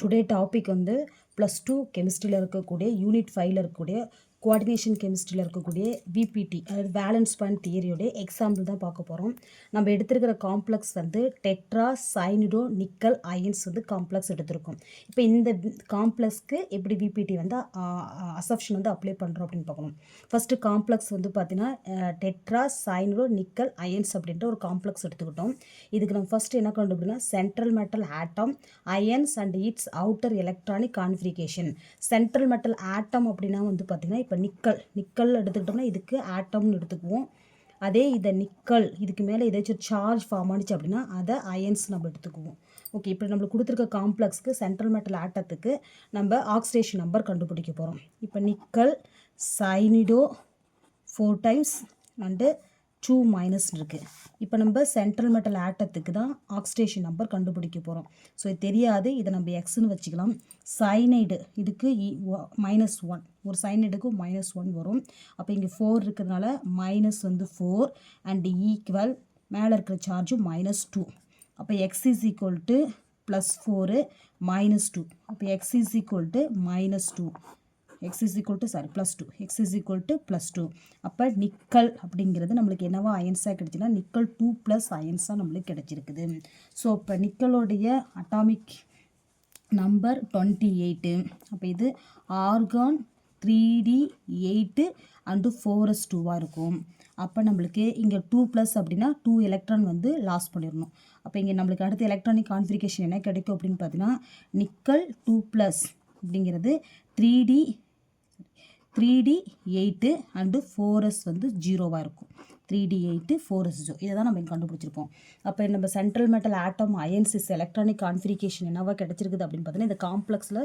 Today topic வந்து plus two கெமிஸ்ட்ரியில் இருக்கக்கூடிய யூனிட் ஃபைவ்ல இருக்கக்கூடிய குவாடினேஷன் கெமிஸ்ட்ரியில் இருக்கக்கூடிய விபிடி அதாவது வேலன்ஸ் பாயிண்ட் தியரியோடைய எக்ஸாம்பிள் தான் பார்க்க போகிறோம் நம்ம எடுத்திருக்கிற காம்ப்ளெக்ஸ் வந்து டெட்ரா சைனிடோ நிக்கல் அயன்ஸ் வந்து காம்ப்ளெக்ஸ் எடுத்திருக்கோம். இப்போ இந்த காம்ப்ளெக்ஸ்க்கு எப்படி விபிடி வந்து அசப்ஷன் வந்து அப்ளை பண்ணுறோம் அப்படின்னு பார்க்கணும். ஃபஸ்ட்டு காம்ப்ளெக்ஸ் வந்து பார்த்தீங்கன்னா டெட்ரா சைனிடோ நிக்கல் அயன்ஸ் அப்படின்ற ஒரு காம்ப்ளெக்ஸ் எடுத்துக்கிட்டோம். இதுக்கு நம்ம ஃபஸ்ட்டு என்ன கண்டுபிடினா central metal atom ions and its outer electronic configuration central metal atom அப்படின்னா வந்து பார்த்திங்கன்னா இப்போ நிக்கல் நிக்கல் எடுத்துக்கிட்டோம்னா இதுக்கு ஆட்டம்னு எடுத்துக்குவோம். அதே இதை நிக்கல் இதுக்கு மேலே ஏதாச்சும் சார்ஜ் ஃபார்ம் ஆனிச்சு அப்படின்னா அதை அயன்ஸ் நம்ம எடுத்துக்குவோம். ஓகே இப்போ நம்மளுக்கு கொடுத்துருக்க காம்ப்ளெக்ஸ்க்கு சென்ட்ரல் மெட்டல் ஆட்டத்துக்கு நம்ம ஆக்சிடேஷன் நம்பர் கண்டுபிடிக்க போகிறோம் இப்போ nickel cyanido four times and two மைனஸ்னு இருக்குது இப்போ நம்ம சென்ட்ரல் மெட்டல் ஆட்டத்துக்கு தான் ஆக்சிடேஷன் நம்பர் கண்டுபிடிக்க போகிறோம் ஸோ இது தெரியாது. இதை நம்ம எக்ஸ்னு வச்சுக்கலாம். சைனைடு இதுக்கு e, மைனஸ் ஒன் ஒரு சைனைடுக்கு மைனஸ் ஒன் வரும். அப்போ இங்கே ஃபோர் இருக்கிறதுனால மைனஸ் வந்து ஃபோர் அண்ட் ஈக்குவல் மேலே இருக்கிற சார்ஜும் மைனஸ் டூ அப்போ X is equal to plus four minus two அப்போ X is equal to minus two X is equal to sorry plus two X is equal to plus two அப்போ nickel அப்படிங்கிறது நம்மளுக்கு என்னவா அயன்ஸாக கிடைச்சுன்னா நிக்கல் டூ ப்ளஸ் அயன்ஸாக நம்மளுக்கு கிடைச்சிருக்குது. ஸோ இப்போ நிக்கலோடைய அட்டாமிக் நம்பர் டுவெண்ட்டி எயிட்டு அப்போ இது argon three d eight and four s டூவாக இருக்கும். அப்போ நம்மளுக்கு இங்கே டூ ப்ளஸ் அப்படின்னா டூ எலக்ட்ரான் வந்து லாஸ் பண்ணிடணும். அப்போ இங்கே நம்மளுக்கு அடுத்து எலக்ட்ரானிக் கான்ஃபிகேஷன் என்ன கிடைக்கும் அப்படின்னு பார்த்தீங்கன்னா நிக்கல் டூ ப்ளஸ் அப்படிங்கிறது three d three d eight and four s வந்து ஜீரோவாக இருக்கும். Three d eight four s so இதை தான் நம்ம இங்கே கண்டுபிடிச்சிருப்போம். அப்போ நம்ம central metal atom ions is electronic configuration என்னவா கிடச்சிருக்குது அப்படின்னு பார்த்தீங்கன்னா இந்த காம்ப்ளெக்ஸில்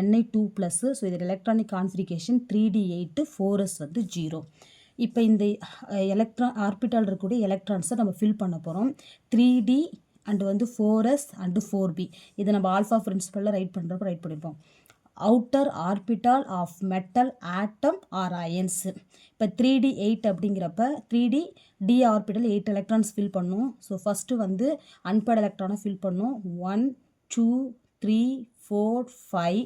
என்ஐ டூ ப்ளஸ்ஸு ஸோ இது electronic configuration three d eight four s வந்து ஜீரோ இப்போ இந்த எலக்ட்ரான் ஆர்பிட்டால் இருக்கக்கூடிய எலக்ட்ரான்ஸை நம்ம ஃபில் பண்ண போகிறோம் த்ரீ டி அண்டு வந்து four s and four p இதை நம்ம ஆல்ஃபா பிரின்சிபலில் ரைட் பண்ணுறப்ப ரைட் பண்ணியிருப்போம் outer orbital of metal atom or ions இப்போ த்ரீ டி எயிட் அப்படிங்கிறப்ப three d d orbital eight electrons fill பண்ணும். ஸோ ஃபஸ்ட்டு வந்து அன்பேட் எலக்ட்ரானை ஃபில் பண்ணும். One two three four five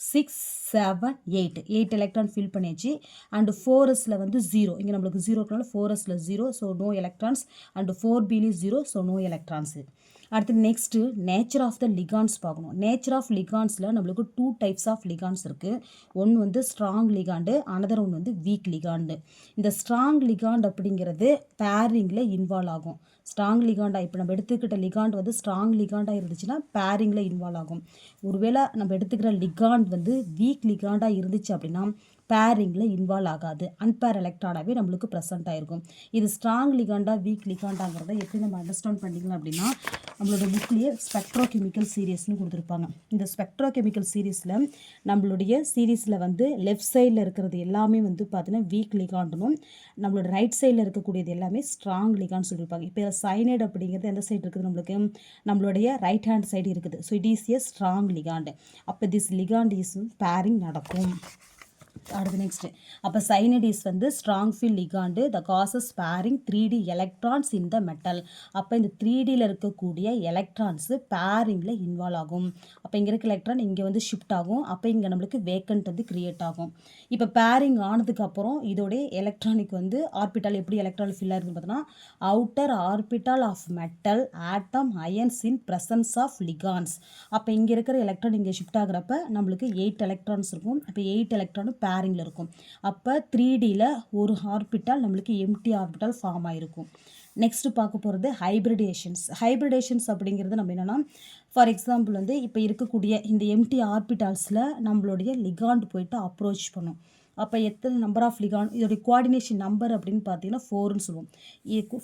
six seven eight eight electron fill பண்ணியாச்சு. And ஃபோரஸில் வந்து zero இங்கே நம்மளுக்கு ஜீரோ இருக்கனால ஃபோரஸில் zero so no electrons and four பிலி zero so no electrons அடுத்து next nature of the ligands பார்க்கணும். நேச்சர் ஆஃப் லிகான்ஸில் நம்மளுக்கு டூ டைப்ஸ் ஆஃப் லிகான்ஸ் இருக்குது ஒன்று வந்து ஸ்ட்ராங் லிகாண்டு அனதர் ஒன்று வந்து வீக் லிகாண்டு இந்த ஸ்ட்ராங் லிகாண்ட் அப்படிங்கிறது பேரிங்கில் இன்வால்வ் ஆகும். ஸ்ட்ராங் லிகாண்டாக இப்போ நம்ம எடுத்துக்கிட்ட லிகாண்ட் வந்து ஸ்ட்ராங் லிகாண்டாக இருந்துச்சுன்னா பேரிங்கில் இன்வால்வ் ஆகும். ஒருவேளை நம்ம எடுத்துக்கிற லிகாண்ட் வந்து வீக் லிகாண்டாக இருந்துச்சு அப்படின்னா பேரிங்கில் இன்வால்வ் ஆகாது. அன்பேர் எலக்ட்ரானாகவே நம்மளுக்கு ப்ரெசென்ட் ஆகிருக்கும் இது ஸ்ட்ராங் லிகாண்டா வீக் லிகாண்டாங்கிறத எப்படி நம்ம அண்டர்ஸ்டாண்ட் பண்ணிக்கலாம் அப்படின்னா நம்மளோட புக்லேயே ஸ்பெக்ட்ரோ கெமிக்கல் சீரியஸ்னு கொடுத்துருப்பாங்க. இந்த ஸ்பெக்ட்ரோ கெமிக்கல் சீரீஸில் நம்மளுடைய சீரீஸில் வந்து லெஃப்ட் சைடில் இருக்கிறது எல்லாமே வந்து பார்த்தீங்கன்னா வீக் லிகாண்டனும் நம்மளோட ரைட் சைடில் இருக்கக்கூடியது எல்லாமே ஸ்ட்ராங் லிகான்னு சொல்லியிருப்பாங்க. இப்போ சைனைடு அப்படிங்கிறது எந்த சைடு இருக்குது நம்மளுக்கு? நம்மளுடைய ரைட் ஹேண்ட் சைடு இருக்குது. So it is a strong ligand அப்போ திஸ் லிகாண்ட் இஸ் பேரிங் நடக்கும். அடுத்து நெக்ஸ்ட்டு அப்போ சைனடிஸ் வந்து strong field ligand the causes pairing three d electrons in the metal அப்போ இந்த த்ரீ டியில் இருக்கக்கூடிய எலக்ட்ரான்ஸு பேரிங்கில் இன்வால்வ் ஆகும். அப்போ இங்கே இருக்க எலக்ட்ரான் இங்கே வந்து ஷிஃப்ட் ஆகும். அப்போ இங்கே நம்மளுக்கு வேக்கண்ட் வந்து கிரியேட் ஆகும். இப்போ பேரிங் ஆனதுக்கப்புறம் இதோடைய எலக்ட்ரானிக் வந்து ஆர்பிட்டால் எப்படி எலக்ட்ரான் ஃபில் ஆகுதுன்னு பார்த்தோன்னா outer orbital of metal atom ions in presence of ligands அப்போ இங்கே இருக்கிற எலக்ட்ரான் இங்கே ஷிஃப்ட் ஆகிறப்ப நம்மளுக்கு எயிட் எலக்ட்ரான்ஸ் இருக்கும். அப்போ எயிட் எலக்ட்ரானும் பேரிங்கில் இருக்கும். அப்போ த்ரீ டியில் ஒரு ஆர்பிட்டால் நம்மளுக்கு எம்டி ஆர்பிட்டால் ஃபார்ம் ஆகிருக்கும் நெக்ஸ்ட்டு பார்க்க போகிறது ஹைப்ரிடேஷன்ஸ் ஹைப்ரிடேஷன்ஸ் அப்படிங்கிறது நம்ம என்னென்னா ஃபார் எக்ஸாம்பிள் வந்து இப்போ இருக்கக்கூடிய இந்த எம்டி ஆர்பிட்டால்ஸில் நம்மளுடைய லிகாண்ட் போயிட்டு அப்ரோச் பண்ணும். அப்போ எத்தனை நம்பர் ஆஃப் லிகான் இதோடைய குவாடினேஷன் நம்பர் அப்படின்னு பார்த்தீங்கன்னா ஃபோர்னு சொல்லுவோம்.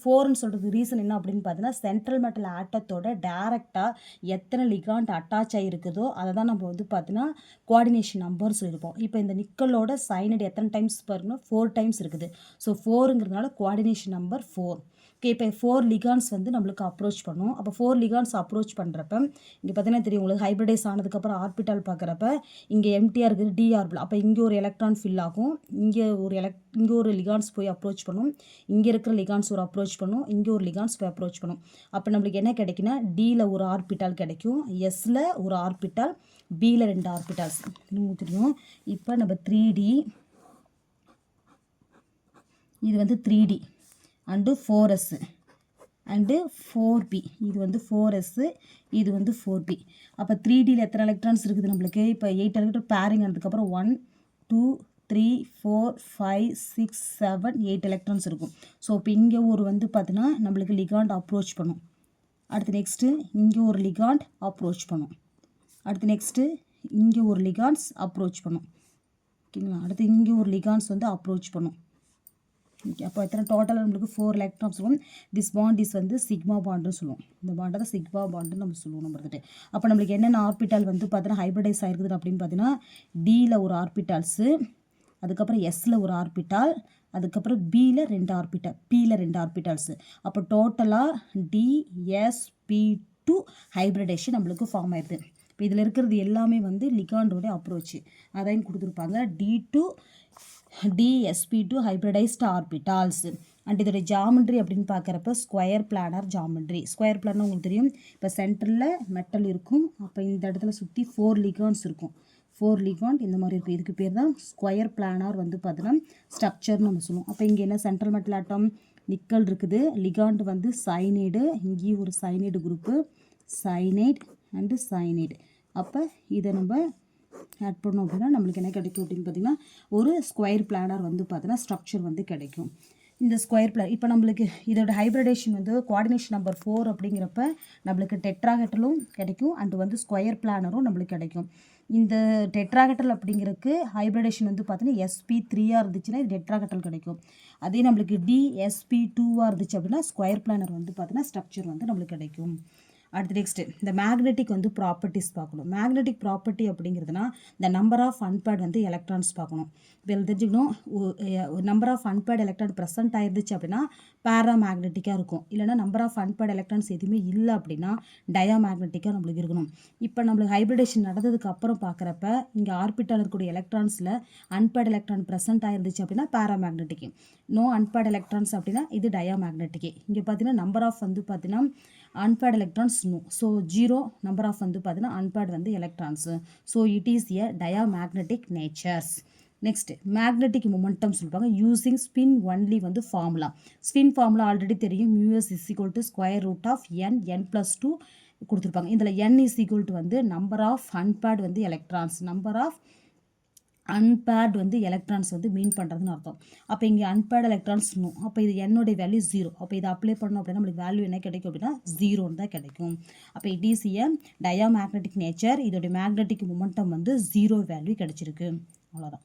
ஃபோர்னு சொல்கிறது ரீசன் என்ன அப்படின்னு பார்த்தீங்கன்னா சென்ட்ரல் மெட்டல் ஆட்டத்தோட டேரெக்டாக எத்தனை லிகாண்ட் அட்டாச் ஆகிருக்குதோ அதை தான் நம்ம வந்து பார்த்தீங்கன்னா குவாடினேஷன் நம்பர் சொல்லியிருப்போம். இப்போ இந்த நிக்கலோட சைனடு எத்தனை டைம்ஸ் பாருங்கன்னா ஃபோர் டைம்ஸ் இருக்குது. ஸோ ஃபோருங்கிறதுனால குவாடினேஷன் நம்பர் ஃபோர் ஓகே இப்போ ஃபோர் லிகான்ஸ் வந்து நம்மளுக்கு அப்ரோச் பண்ணும். அப்போ ஃபோர் லிகான்ஸ் அப்ரோச் பண்ணுறப்ப இங்கே பார்த்தீங்கன்னா தெரியும் உங்களுக்கு ஹைப்ரிடைஸ் ஆனதுக்கப்புறம் ஆர்பிட்டால் பார்க்குறப்ப இங்கே எம்டிஆர் இருக்குது டிஆர்பிள் அப்போ இங்கே ஒரு எலக்ட்ரான் ஃபில் ஆகும். இங்கே ஒரு எலக் இங்கே ஒரு லிகான்ஸ் போய் அப்ரோச் பண்ணும். இங்கே இருக்கிற லிகான்ஸ் ஒரு அப்ரோச் பண்ணும். இங்கே ஒரு லிகான்ஸ் போய் அப்ரோச் பண்ணும். அப்போ நம்மளுக்கு என்ன கிடைக்குன்னா டியில் ஒரு ஆர்பிட்டால் கிடைக்கும். எஸ்ஸில் ஒரு ஆர்பிட்டால் பியில் ரெண்டு ஆர்பிட்டால்ஸ் தெரியும். இப்போ நம்ம த்ரீ டி இது வந்து three d and four s and four p இது வந்து ஃபோர் எஸ்ஸு இது வந்து ஃபோர் பி அப்போ த்ரீ டியில் எத்தனை எலக்ட்ரான்ஸ் இருக்குது நம்மளுக்கு? இப்போ எயிட் எலக்ட்ரான் பேரிங் ஆனதுக்கப்புறம் one two three four five six seven eight electrons இருக்கும். ஸோ இப்போ இங்கே ஒரு வந்து பார்த்தீங்கன்னா நம்மளுக்கு லிகாண்ட் அப்ரோச் பண்ணும். அடுத்து நெக்ஸ்ட்டு இங்கே ஒரு லிகாண்ட் அப்ரோச் பண்ணும். அடுத்து நெக்ஸ்ட்டு இங்கே ஒரு லிகான்ஸ் அப்ரோச் பண்ணும். ஓகேங்களா? அடுத்து இங்கே ஒரு லிகான்ஸ் வந்து அப்ரோச் பண்ணும். ஓகே அப்போ எத்தனை டோட்டலாக நம்மளுக்கு ஃபோர் எலக்ட்ரான்ஸ் சொல்லுவோம். திஸ் பாண்ட் இஸ் வந்து சிக்மா பாண்டுன்னு சொல்லுவோம். இந்த பாண்டை தான் சிக்மா பாண்டுன்னு நம்ம சொல்லுவோம் நம்ம வந்துட்டு அப்போ நம்மளுக்கு என்னென்ன ஆர்பிட்டால் வந்து பார்த்தீங்கன்னா ஹைப்ரிடைஸ் ஆயிருக்குது அப்படின்னு பார்த்தீங்கன்னா டியில் ஒரு ஆர்பிட்டால்ஸு அதுக்கப்புறம் எஸ்ஸில் ஒரு ஆர்பிட்டால் அதுக்கப்புறம் பியில் ரெண்டு ஆர்பிட்டால் பியில் ரெண்டு ஆர்பிட்டால்ஸு அப்போ டோட்டலாக டிஎஸ்பி டூ ஹைப்ரிடேஷன் நம்மளுக்கு ஃபார்ம் ஆயிடுது இப்போ இதில் இருக்கிறது எல்லாமே வந்து லிகாண்டோட அப்ரோச்சு அதையும் கொடுத்துருப்பாங்க. D two dsp to hybridised orbitals and இதோடைய ஜாமெண்ட்ரி அப்படின்னு பார்க்குறப்ப square planar geometry square planar உங்களுக்கு தெரியும். இப்போ சென்டரில் மெட்டல் இருக்கும். அப்போ இந்த இடத்துல சுற்றி ஃபோர் லிகான்ஸ் இருக்கும். ஃபோர் லிகாண்ட் இந்த மாதிரி இருக்கும். இதுக்கு பேர் தான் ஸ்கொயர் பிளானார் வந்து பார்த்தீங்கன்னா ஸ்ட்ரக்சர்னு நம்ம சொல்லுவோம். அப்போ இங்கே என்ன சென்ட்ரல் மெட்டல் ஆட்டம் நிக்கல் இருக்குது. லிகாண்ட் வந்து சைனைடு இங்கேயும் ஒரு cyanide group cyanide and cyanide அப்போ இதை நம்ம ஆட் பண்ணோம் அப்படின்னா நம்மளுக்கு என்ன கிடைக்கும் அப்படின்னு பார்த்தீங்கன்னா ஒரு ஸ்கொயர் பிளானர் வந்து பார்த்தீங்கன்னா ஸ்ட்ரக்சர் வந்து கிடைக்கும். இந்த ஸ்கொயர் பிளான் இப்போ நம்மளுக்கு இதோட ஹைப்ரடேஷன் வந்து கோஆர்டினேஷன் நம்பர் ஃபோர் அப்படிங்கிறப்ப நம்மளுக்கு டெட்ராகட்டலும் கிடைக்கும் அண்ட் வந்து ஸ்கொயர் பிளானரும் நம்மளுக்கு கிடைக்கும். இந்த டெட்ராகட்டல் அப்படிங்கிறதுக்கு ஹைப்ரடேஷன் வந்து பார்த்தீங்கன்னா எஸ்பி த்ரீயாக இருந்துச்சுன்னா இது டெட்ராகட்டல் கிடைக்கும். அதே நம்மளுக்கு டிஎஸ்பி டூவாக இருந்துச்சு அப்படின்னா ஸ்கொயர் பிளானர் வந்து பார்த்தீங்கன்னா ஸ்ட்ரக்சர் வந்து நம்மளுக்கு கிடைக்கும். அடுத்து நெக்ஸ்ட்டு இந்த மேக்னெட்டிக் வந்து ப்ராப்பர்ட்டிஸ் பார்க்கணும். மேக்னெட்டிக் ப்ராப்பர்ட்டி அப்படிங்கிறதுனா இந்த நம்பர் ஆஃப் அன்பேட் வந்து எலக்ட்ரான்ஸ் பார்க்கணும். இப்போ இதில் தெரிஞ்சுக்கணும் number of unpaired electron present ஆயிருந்துச்சு அப்படின்னா பேரா மேக்னெட்டிக்காக இருக்கும். இல்லைனா நம்பர் ஆஃப் அன்பேட் எலக்ட்ரான்ஸ் எதுவுமே இல்லை அப்படின்னா டயா மேக்னெட்டிக்காக நம்மளுக்கு இருக்கணும். இப்போ நம்மளுக்கு ஹைப்ரிடேஷன் நடந்ததுக்கு அப்புறம் பார்க்குறப்ப இங்கே ஆர்பிட்டால் இருக்கக்கூடிய எலக்ட்ரான்ஸில் அன்பேட் எலக்ட்ரான் ப்ரெசென்ட் ஆயிருந்துச்சு அப்படின்னா பேரா மேக்னெட்டிக் நோ அன்பேட் எலக்ட்ரான்ஸ் அப்படின்னா இது டயா மேக்னெட்டிக் இங்கே பார்த்தீங்கன்னா நம்பர் ஆஃப் வந்து பார்த்தீங்கன்னா unpaired electrons no so zero number of வந்து பார்த்தீங்கன்னா அன்பேட் வந்து electrons so it is a diamagnetic natures next magnetic momentum சொல்லுவாங்க யூசிங் ஸ்பின் ஒன்லி வந்து ஃபார்முலா ஸ்பின் ஃபார்முலா ஆல்ரெடி தெரியும். Us is equal to square root of n n plus two கொடுத்துருப்பாங்க. இதில் என் is equal to வந்து number of unpaired வந்து electrons number of unpaired வந்து electrons வந்து mean பண்ணுறதுன்னு அர்த்தம். அப்போ இங்கே அன்பேர்டு எலக்ட்ரான்ஸ் நோ அப்போ இது என்னுடைய வேல்யூ ஜீரோ அப்போ இதை அப்ளை பண்ணோம் அப்படின்னா நம்மளுக்கு வேல்யூ என்ன கிடைக்கும் அப்படின்னா ஜீரோன்னு தான் கிடைக்கும். அப்போ it is a diamagnetic nature இதோடைய மேக்னெட்டிக் மொமெண்டம் வந்து ஜீரோ வேல்யூ கிடைச்சிருக்கு. அவ்வளோதான்